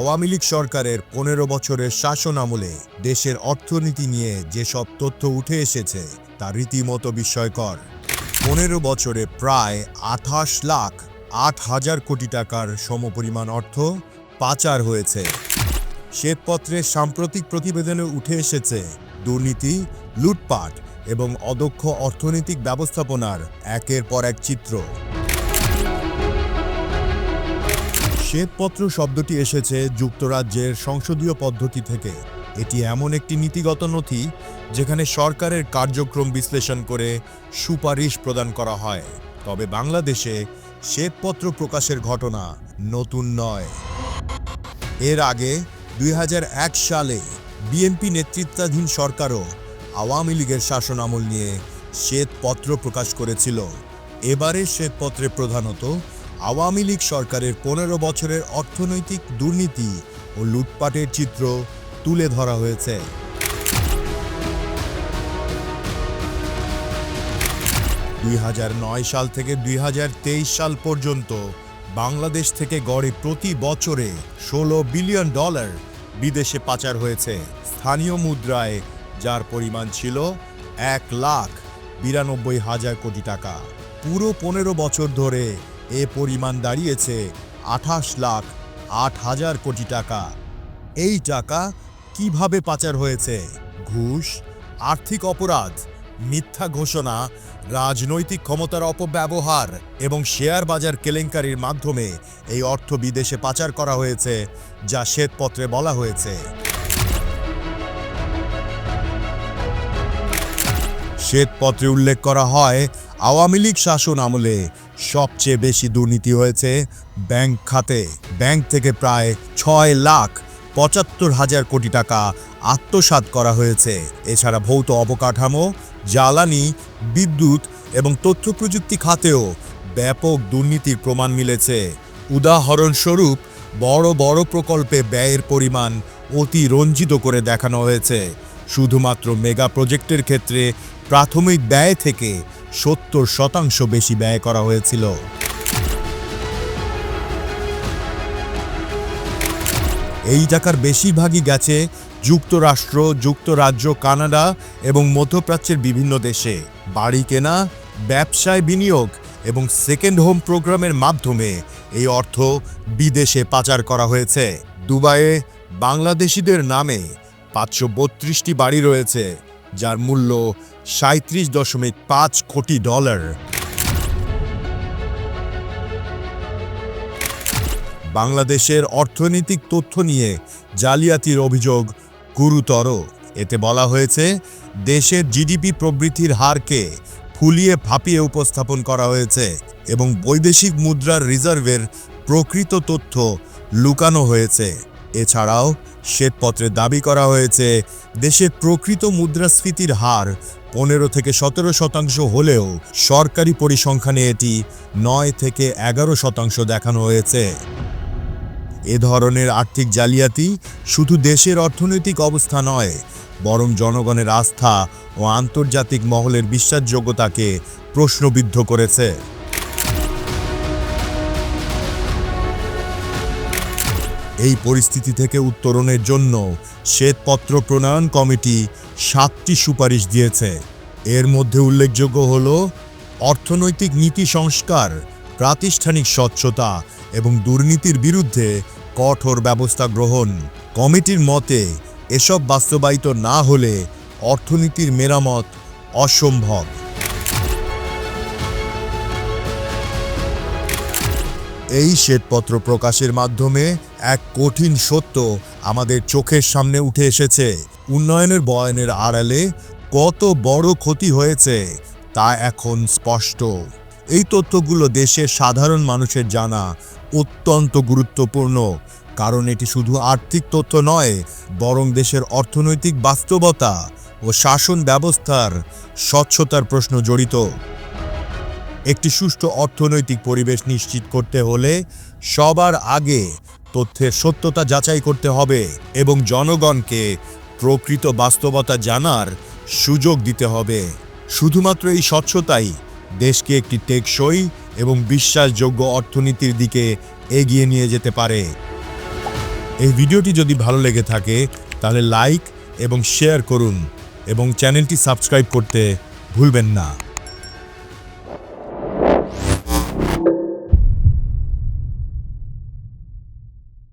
আওয়ামী লীগ সরকারের পনেরো বছরের শাসন আমলে দেশের অর্থনীতি নিয়ে যেসব তথ্য উঠে এসেছে, তা রীতিমতো বিস্ময়কর। পনেরো বছরে প্রায় আঠাশ লাখ আট হাজার কোটি টাকার সমপরিমাণ অর্থ পাচার হয়েছে। শ্বেতপত্রের সাম্প্রতিক প্রতিবেদনে উঠে এসেছে, দুর্নীতি, লুটপাট এবং অদক্ষ অর্থনৈতিক ব্যবস্থাপনার একের পর এক চিত্র। শ্বেতপত্র শব্দটি এসেছে যুক্তরাজ্যের সংসদীয় পদ্ধতি থেকে। এটি এমন একটি নীতিগত নথি যেখানে সরকারের কার্যক্রম বিশ্লেষণ করে সুপারিশ প্রদান করা হয়। তবে বাংলাদেশে শ্বেতপত্র প্রকাশের ঘটনা নতুন নয়। এর আগে দুই হাজার এক সালে বিএনপি নেতৃত্বাধীন সরকারও আওয়ামী লীগের শাসনামল নিয়ে শ্বেতপত্র প্রকাশ করেছিল। এবারে শ্বেতপত্রে প্রধানত আওয়ামী লীগ সরকারের পনেরো বছরের অর্থনৈতিক দুর্নীতি ও লুটপাটের চিত্র তুলে ধরা হয়েছে। দুই হাজার নয় সাল থেকে দুই হাজার তেইশ সাল পর্যন্ত বাংলাদেশ থেকে গড়ে প্রতি বছরে ষোলো বিলিয়ন ডলার বিদেশে পাচার হয়েছে। স্থানীয় মুদ্রায় যার পরিমাণ ছিল এক লাখ বিরানব্বই হাজার কোটি টাকা। পুরো পনেরো বছর ধরে এ পরিমাণ দাঁড়িয়েছে আঠাশ লাখ আট হাজার কোটি টাকা। এই টাকা কীভাবে পাচার হয়েছে? ঘুষ, আর্থিক অপরাধ, মিথ্যা ঘোষণা, রাজনৈতিক ক্ষমতার অপব্যবহার এবং শেয়ার বাজার কেলেঙ্কারির মাধ্যমে এই অর্থ বিদেশে পাচার করা হয়েছে, যা শ্বেতপত্রে বলা হয়েছে। শ্বেতপত্রে উল্লেখ করা হয়, আওয়ামী লীগ শাসন আমলে সবচেয়ে বেশি দুর্নীতি হয়েছে ব্যাংক খাতে। ব্যাংক থেকে প্রায় ছয় লাখ পঁচাত্তর হাজার কোটি টাকা আত্মসাৎ করা হয়েছে। এছাড়া ভৌত অবকাঠামো, জ্বালানি, বিদ্যুৎ এবং তথ্য প্রযুক্তি খাতেও ব্যাপক দুর্নীতির প্রমাণ মিলেছে। উদাহরণস্বরূপ, বড় বড় প্রকল্পে ব্যয়ের পরিমাণ অতি রঞ্জিত করে দেখানো হয়েছে। শুধুমাত্র মেগা প্রজেক্টের ক্ষেত্রে প্রাথমিক ব্যয় থেকে সত্তর শতাংশ বেশি ব্যয় করা হয়েছিল। এই টাকার বেশিরভাগই গেছে যুক্তরাষ্ট্র, যুক্তরাজ্য, কানাডা এবং মধ্যপ্রাচ্যের বিভিন্ন দেশে। বাড়ি কেনা, ব্যবসায় বিনিয়োগ এবং সেকেন্ড হোম প্রোগ্রামের মাধ্যমে এই অর্থ বিদেশে পাচার করা হয়েছে। দুবাইয়ে বাংলাদেশিদের নামে পাঁচশো বত্রিশটি বাড়ি রয়েছে, যার মূল্য সাঁত্রিশ দশমিক পাঁচ কোটি ডলার। বাংলাদেশের অর্থনৈতিক তথ্য নিয়ে জালিয়াতির অভিযোগ গুরুতর। এতে বলা হয়েছে, দেশের জিডিপি প্রবৃদ্ধির হারকে ফুলিয়ে ফাঁপিয়ে উপস্থাপন করা হয়েছে এবং বৈদেশিক মুদ্রার রিজার্ভের প্রকৃত তথ্য লুকানো হয়েছে। এছাড়াও, শ্বেতপত্রে দাবি করা হয়েছে, দেশের প্রকৃত মুদ্রাস্ফীতির হার পনেরো থেকে সতেরো শতাংশ হলেও সরকারি পরিসংখ্যানে এটি নয় থেকে এগারো শতাংশ দেখানো হয়েছে। এ ধরনের আর্থিক জালিয়াতি শুধু দেশের অর্থনৈতিক অবস্থা নয়, বরং জনগণের আস্থা ও আন্তর্জাতিক মহলের বিশ্বাসযোগ্যতাকে প্রশ্নবিদ্ধ করেছে। এই পরিস্থিতি থেকে উত্তরণের জন্য শ্বেতপত্র প্রণয়ন কমিটি সাতটি সুপারিশ দিয়েছে। এর মধ্যে উল্লেখযোগ্য হল অর্থনৈতিক নীতি সংস্কার, প্রাতিষ্ঠানিক স্বচ্ছতা এবং দুর্নীতির বিরুদ্ধে কঠোর ব্যবস্থা গ্রহণ। কমিটির মতে, এসব বাস্তবায়িত না হলে অর্থনীতির মেরামত অসম্ভব। এই শ্বেতপত্র প্রকাশের মাধ্যমে এক কঠিন সত্য আমাদের চোখের সামনে উঠে এসেছে। উন্নয়নের বয়নের আড়ালে কত বড় ক্ষতি হয়েছে তা এখন স্পষ্ট। এই তথ্যগুলো দেশের সাধারণ মানুষের জানা অত্যন্ত গুরুত্বপূর্ণ, কারণ এটি শুধু আর্থিক তথ্য নয়, বরং দেশের অর্থনৈতিক বাস্তবতা ও শাসন ব্যবস্থার স্বচ্ছতার প্রশ্ন জড়িত। একটি সুষ্ঠু অর্থনৈতিক পরিবেশ নিশ্চিত করতে হলে সবার আগে তথ্যের সত্যতা যাচাই করতে হবে এবং জনগণকে প্রকৃত বাস্তবতা জানার সুযোগ দিতে হবে। শুধুমাত্র এই স্বচ্ছতাই দেশকে একটি টেকসই এবং বিশ্বাসযোগ্য অর্থনীতির দিকে এগিয়ে নিয়ে যেতে পারে। এই ভিডিওটি যদি ভালো লেগে থাকে, তাহলে লাইক এবং শেয়ার করুন এবং চ্যানেলটি সাবস্ক্রাইব করতে ভুলবেন না।